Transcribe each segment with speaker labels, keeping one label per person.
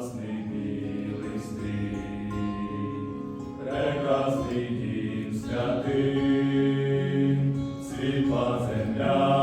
Speaker 1: прекрасний милисти, прекрасний дім святий, світла земля.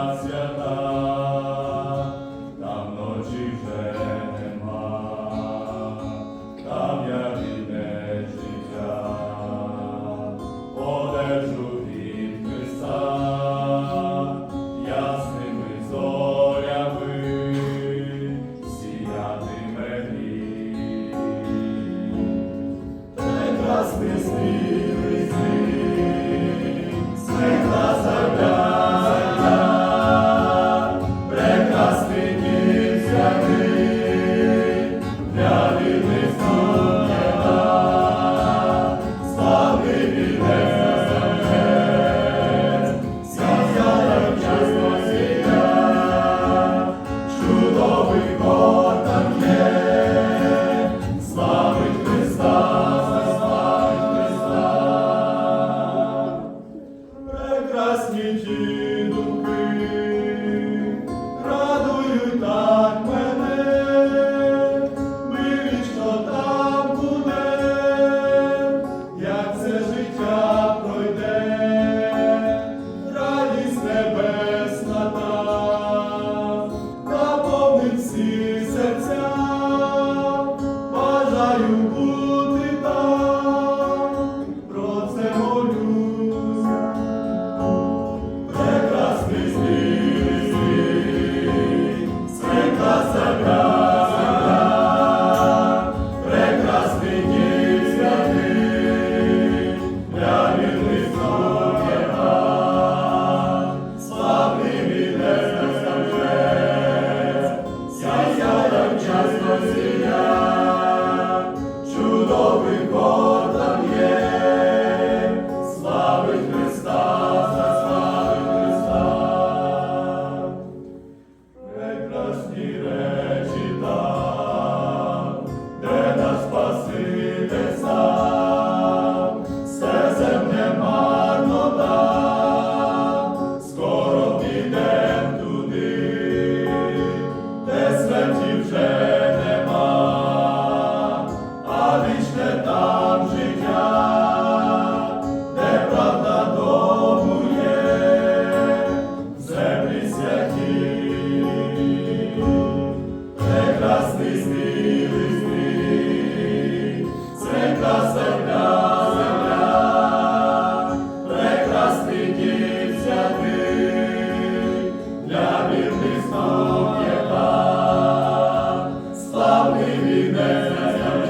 Speaker 1: Salve,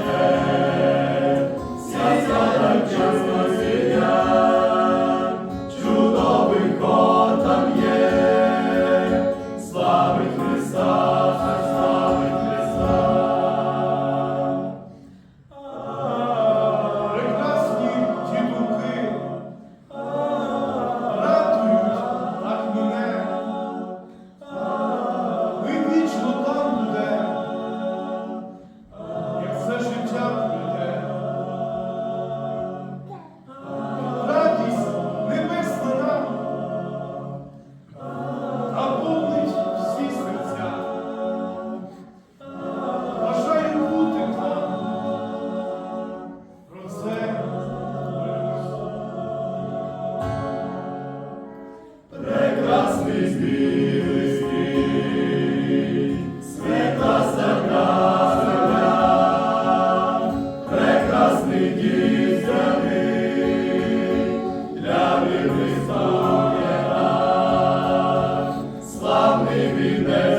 Speaker 1: Славний він